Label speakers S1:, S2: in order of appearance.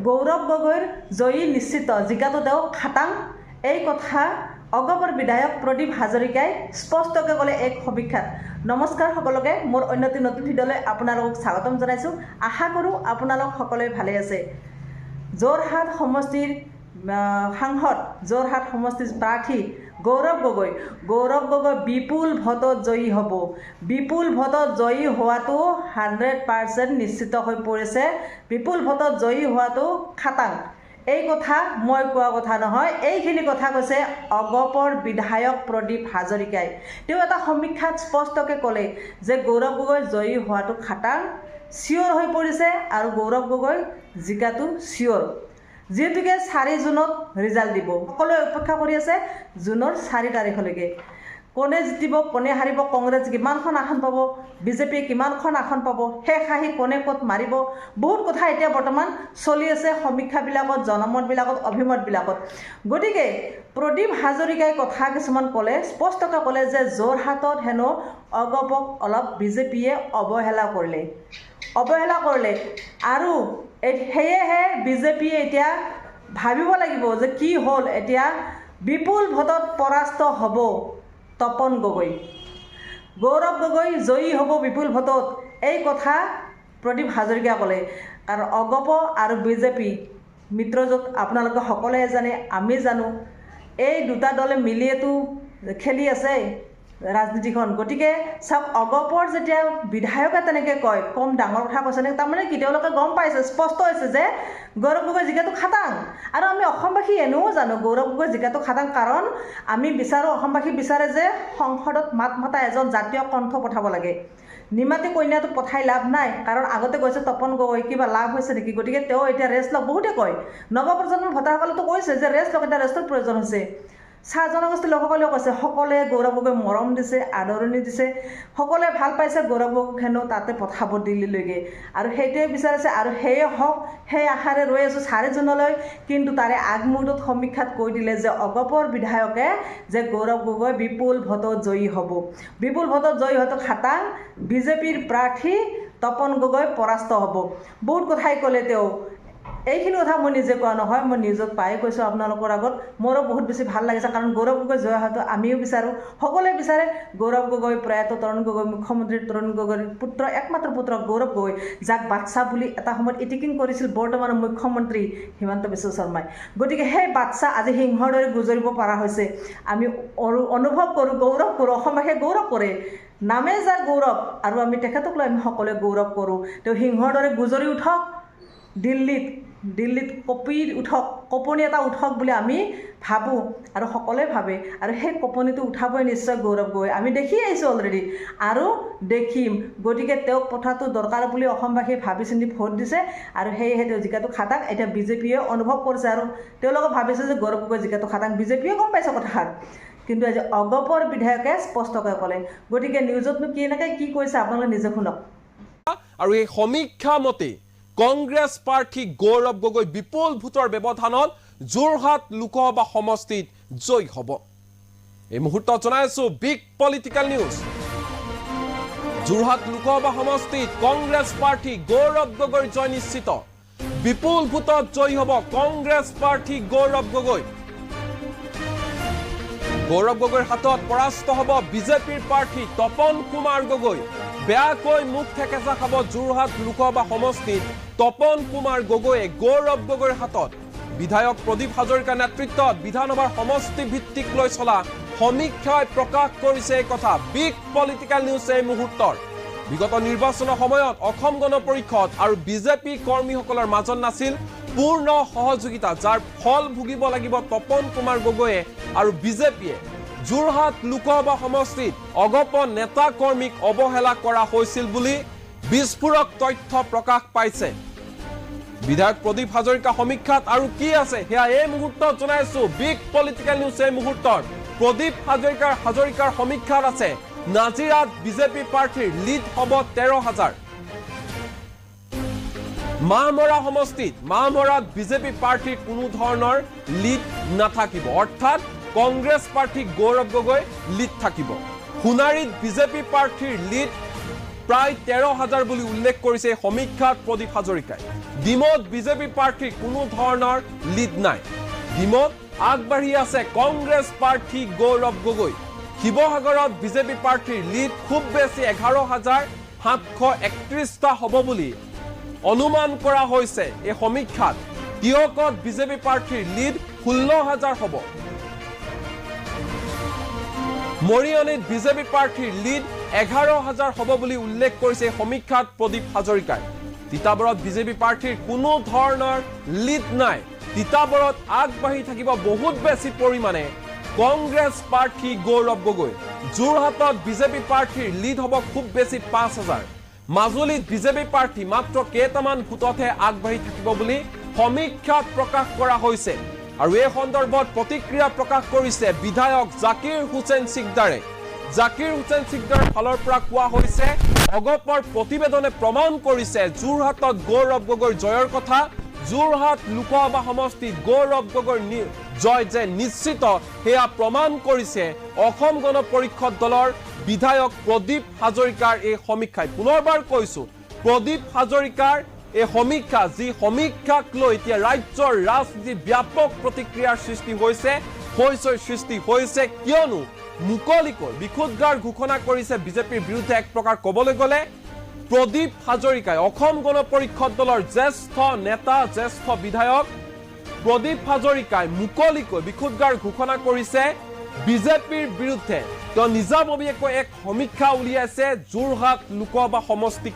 S1: গৌৰৱ গগৈৰ জয়ী নিশ্চিত জিকাটো তেওঁ খাটাং। এই কথা অগপৰ বিধায়ক প্ৰদীপ হাজৰিকাই স্পষ্টকৈ ক'লে এক সমীক্ষাত। নমস্কাৰ সকলোকে মোৰ অন্য এটি নতুন ভিডিঅ'লৈ আপোনালোকক স্বাগতম জনাইছোঁ। আশা কৰোঁ আপোনালোক সকলোৱে ভালে আছে। যোৰহাট সমষ্টিৰ সাংসদ যোৰহাট সমষ্টিৰ প্ৰাৰ্থী গৌৰৱ গগৈ গৌৰৱ গগৈ বিপুল ভোটত জয়ী হ'ব। বিপুল ভোটত জয়ী হোৱাটো হাণ্ড্ৰেড পাৰ্চেণ্ট নিশ্চিত হৈ পৰিছে। বিপুল ভোটত জয়ী হোৱাটো খাটাং। এই কথা মই কোৱা কথা নহয় এইখিনি কথা কৈছে অগপৰ বিধায়ক প্ৰদীপ হাজৰিকাই। তেওঁ এটা সমীক্ষাত স্পষ্টকৈ ক'লে যে গৌৰৱ গগৈ জয়ী হোৱাটো খাটাং চিয়'ৰ হৈ পৰিছে আৰু গৌৰৱ গগৈ জিকাটো চিয়'ৰ যিহেতুকে চাৰি জুনত ৰিজাল্ট দিব। সকলোৱে অপেক্ষা কৰি আছে জুনৰ চাৰি তাৰিখলৈকে। কোনে জিতিব কোনে হাৰিব কংগ্ৰেছ কিমানখন আসন পাব বিজেপিয়ে কিমানখন আসন পাব শেষ আহি কোনে ক'ত মাৰিব? বহুত কথা এতিয়া বৰ্তমান চলি আছে সমীক্ষাবিলাকত জনমতবিলাকত অভিমতবিলাকত। গতিকে প্ৰদীপ হাজৰিকাই কথা কিছুমান ক'লে স্পষ্টকৈ ক'লে যে যোৰহাটত হেনো অগপক অলপ বিজেপিয়ে অৱহেলা কৰিলে। অৱহেলা কৰিলে। আৰু সেয়েহে বিজেপিয়ে এতিয়া ভাবিব লাগিব যে কি হ'ল এতিয়া বিপুল ভোটত পৰাস্ত হ'ব তপন গগৈ। গৌৰৱ গগৈ জয়ী হ'ব বিপুল ভোটত এই কথা প্ৰদীপ হাজৰিকাই ক'লে। কাৰণ অগপ আৰু বিজেপি মিত্ৰজোঁট আপোনালোকে সকলোৱে জানে আমি জানো এই দুটা দলে মিলিয়েতো খেলি আছে। ৰাজনীতিখন গতিকে চাওক অগপৰ যেতিয়া বিধায়কে তেনেকৈ কয় কম ডাঙৰ কথা কৈছে নেকি তাৰমানে কি তেওঁলোকে গম পাইছে স্পষ্ট হৈছে যে গৌৰৱ গগৈ জিকাটো খাটাং। আৰু আমি অসমবাসী এনেও জানো গৌৰৱ গগৈ জিকাটো খাটাং কাৰণ আমি বিচাৰোঁ অসমবাসী বিচাৰে যে সংসদত মাত মতা এজন জাতীয় কণ্ঠ পঠাব লাগে। নিমাতী কন্যাটো পঠাই লাভ নাই কাৰণ আগতে কৈছে তপন গগৈ কিবা লাভ হৈছে নেকি? গতিকে তেওঁ এতিয়া ৰেষ্ট লওক বহুতে কয়। নৱপ্ৰজন্মৰ ভোটাৰসকলেতো কৈছে যে ৰেষ্ট লওক এতিয়া ৰেষ্টৰ প্ৰয়োজন হৈছে। চাহ জনগোষ্ঠীৰ লোকসকলেও কৈছে সকলোৱে গৌৰৱ গগৈ মৰম দিছে আদৰণি দিছে। সকলোৱে ভাল পাইছে গৌৰৱ গগৈক হেনো তাতে পঠাব দিল্লীলৈকে। আৰু সেইটোৱে বিচাৰিছে আৰু সেয়ে হওক সেই আশাৰে ৰৈ আছোঁ চাৰি জুনলৈ কিন্তু তাৰে আগমুহূৰ্তত সমীক্ষাত কৈ দিলে যে অগপৰ বিধায়কে যে গৌৰৱ গগৈ বিপুল ভোটত জয়ী হ'ব। বিপুল ভোটত জয়ী হোৱাটো খাটাং বিজেপিৰ প্ৰাৰ্থী তপন গগৈ পৰাস্ত হ'ব। বহুত কথাই ক'লে তেওঁ। এইখিনি কথা মই নিজে কোৱা নহয় মই নিউজত পাই কৈছোঁ আপোনালোকৰ আগত। মোৰো বহুত বেছি ভাল লাগিছে কাৰণ গৌৰৱ গগৈ জয় হোৱাটো আমিও বিচাৰোঁ। সকলোৱে বিচাৰে গৌৰৱ গগৈ প্ৰয়াত তৰুণ গগৈ মুখ্যমন্ত্ৰী তৰুণ গগৈৰ পুত্ৰ একমাত্ৰ পুত্ৰ গৌৰৱ গগৈ যাক বাচ্চা বুলি এটা সময়ত ইটিকিং কৰিছিল বৰ্তমানৰ মুখ্যমন্ত্ৰী হিমন্ত বিশ্ব শৰ্মাই। গতিকে সেই বাচ্চা আজি সিংহৰ দৰে গুজৰিব পৰা হৈছে। আমি অনু- অনুভৱ কৰোঁ গৌৰৱ কৰোঁ অসমবাসীয়ে গৌৰৱ কৰে। নামে যাৰ গৌৰৱ আৰু আমি তেখেতক লৈ আমি সকলোৱে গৌৰৱ কৰোঁ। তেওঁ সিংহৰ দৰে গুজৰি উঠক। দিল্লীত দিল্লীত কঁপি উঠক কঁপনি এটা উঠক বুলি আমি ভাবোঁ আৰু সকলোৱে ভাবে। আৰু সেই কঁপনিটো উঠাবই নিশ্চয় গৌৰৱ গগৈ। আমি দেখি আহিছোঁ অলৰেডি আৰু দেখিম। গতিকে তেওঁক পঠাটো দৰকাৰ বুলি অসমবাসীয়ে ভাবি চিন্তি ভোট দিছে আৰু সেয়েহে তেওঁ জিকাটো খাটাং এতিয়া বিজেপিয়ে অনুভৱ কৰিছে আৰু তেওঁলোকে ভাবিছে যে গৌৰৱ গগৈ জিকাটো খাটাং বিজেপিয়ে গম পাইছে কথাষাৰ। কিন্তু আজি অগপৰ বিধায়কে স্পষ্টকৈ ক'লে। গতিকে নিউজতনো কি এনেকৈ কি কৈছে আপোনালোকে নিজে শুনক।
S2: আৰু এই সমীক্ষা মতে কংগ্ৰেছ প্ৰাৰ্থী গৌৰৱ গগৈ বিপুল ভোটৰ ব্যৱধানত যোৰহাট লোকসভা সমষ্টিত জয়ী হ'ব। এই মুহূৰ্তত জনাই আছো big political news Jorhat Lok Sabha সমষ্টিত কংগ্ৰেছ প্ৰাৰ্থী গৌৰৱ গগৈৰ জয় নিশ্চিত। বিপুল ভোটত জয়ী হ'ব কংগ্ৰেছ প্ৰাৰ্থী গৌৰৱ গগৈ। গৌৰৱ গগৈৰ হাতত পৰাস্ত হ'ব বিজেপিৰ প্ৰাৰ্থী তপন কুমাৰ গগৈ। বেয়াকৈ মুখ থেকেচা খাব যোৰহাট লোকসভা সমষ্টিত তপন কুমাৰ গগৈয়ে গৌৰৱ গগৈৰ হাতত। বিধায়ক প্ৰদীপ হাজৰিকাৰ নেতৃত্বত বিধানসভাৰ সমষ্টি ভিত্তিক লৈ চলা সমীক্ষাই প্ৰকাশ কৰিছে এই কথা বিগ পলিটিকেল নিউজ এই মুহূৰ্তৰ। বিগত নিৰ্বাচনৰ সময়ত অসম গণ পৰিষদ আৰু বিজেপি কৰ্মীসকলৰ মাজত নাছিল পূৰ্ণ সহযোগিতা যাৰ ফল ভুগিব লাগিব তপন কুমাৰ গগৈয়ে আৰু বিজেপিয়ে। যোৰহাট লোকসভা সমষ্টিত অগপ নেতা কৰ্মীক অৱহেলা কৰা হৈছিল বুলি বিস্ফোৰক তথ্য প্ৰকাশ পাইছে। বিধায়ক প্ৰদীপ হাজৰিকা সমীক্ষাত আৰু কি আছে সেয়া এই মুহূৰ্তত জনাইছো। বিগ পলিটিকেল নিউজ এই মুহূৰ্তৰ প্ৰদীপ হাজৰিকাৰ হাজৰিকাৰ সমীক্ষাত আছে। নাজিৰাত বিজেপি প্ৰাৰ্থীৰ লিড হ'ব তেৰ হাজাৰ। মাহমৰা সমষ্টিত মাহমৰাত বিজেপি প্ৰাৰ্থীৰ কোনো ধৰণৰ লিড নাথাকিব। অৰ্থাৎ কংগ্ৰেছ প্ৰাৰ্থী গৌৰৱ গগৈ লিড থাকিব। সোণাৰীত বিজেপি প্ৰাৰ্থীৰ লিড প্ৰায় তেৰ হাজাৰ বুলি উল্লেখ কৰিছে এই সমীক্ষাত প্ৰদীপ হাজৰিকাই। ডিমত বিজেপি প্ৰাৰ্থীৰ কোনো ধৰণৰ লিড নাই। ডিমত আগবাঢ়ি আছে কংগ্ৰেছ প্ৰাৰ্থী গৌৰৱ গগৈ। শিৱসাগৰত বিজেপি প্ৰাৰ্থীৰ লিড খুব বেছি এঘাৰ হাজাৰ সাতশ একত্ৰিশটা হ'ব বুলি অনুমান কৰা হৈছে এই সমীক্ষাত। তিয়কত বিজেপি প্ৰাৰ্থীৰ লিড ষোল্ল হাজাৰ হ'ব। মৰিয়নীত বিজেপি প্ৰাৰ্থীৰ লিড এঘাৰ হাজাৰ হ'ব বুলি উল্লেখ কৰিছে সমীক্ষাত প্ৰদীপ হাজৰিকাই। তিতাবৰত বিজেপি প্ৰাৰ্থীৰ কোনো ধৰণৰ লিড নাই। তিতাবৰত আগবাঢ়ি থাকিব বহুত বেছি পৰিমাণে কংগ্ৰেছ প্ৰাৰ্থী গৌৰৱ গগৈ। যোৰহাটত বিজেপি প্ৰাৰ্থীৰ লিড হ'ব খুব বেছি পাঁচ হাজাৰ। মাজুলীত বিজেপি প্ৰাৰ্থী মাত্ৰ কেইটামান ভোটতহে আগবাঢ়ি থাকিব বুলি সমীক্ষাত প্ৰকাশ কৰা হৈছে। আৰু এই সন্দৰ্ভত প্ৰতিক্ৰিয়া প্ৰকাশ কৰিছে বিধায়ক জাকিৰ হুছেইন চিকদাৰে জাকিৰ হুছেইন চিকদাৰৰ ফালৰ পৰা কোৱা হৈছে অগপৰ প্ৰতিবেদনে প্ৰমাণ কৰিছে যোৰহাটত গৌৰৱ গগৈৰ জয়ৰ কথা। যোৰহাট লোকসভা সমষ্টিত গৌৰৱ গগৈৰ জয় যে নিশ্চিত সেয়া প্ৰমাণ কৰিছে অসম গণ পৰিষদ দলৰ বিধায়ক প্ৰদীপ হাজৰিকাৰ এই সমীক্ষাই। পুনৰবাৰ কৈছো প্ৰদীপ হাজৰিকাৰ এই সমীক্ষা যি সমীক্ষাক লৈ এতিয়া ৰাজ্যৰ ৰাজনীতিত ব্যাপক প্ৰতিক্ৰিয়াৰ সৃষ্টি হৈছে হৈছৈ সৃষ্টি হৈছে কিয়নো মুকলিকৈ বিশুদ্ধাৰ ঘোষণা কৰিছে বিজেপিৰ বিৰুদ্ধে এক প্ৰকাৰ ক'বলৈ গ'লে প্ৰদীপ হাজৰিকাই অসম গণ পৰিষদ দলৰ জ্যেষ্ঠ নেতা জ্যেষ্ঠ বিধায়ক প্ৰদীপ হাজৰিকাই মুকলিকৈ বিশুদ্ধাৰ ঘোষণা কৰিছে বিজেপিৰ বিৰুদ্ধে। তেওঁ নিজাববীয়াকৈ এক সমীক্ষা উলিয়াইছে যোৰহাট লোকসভা সমষ্টিক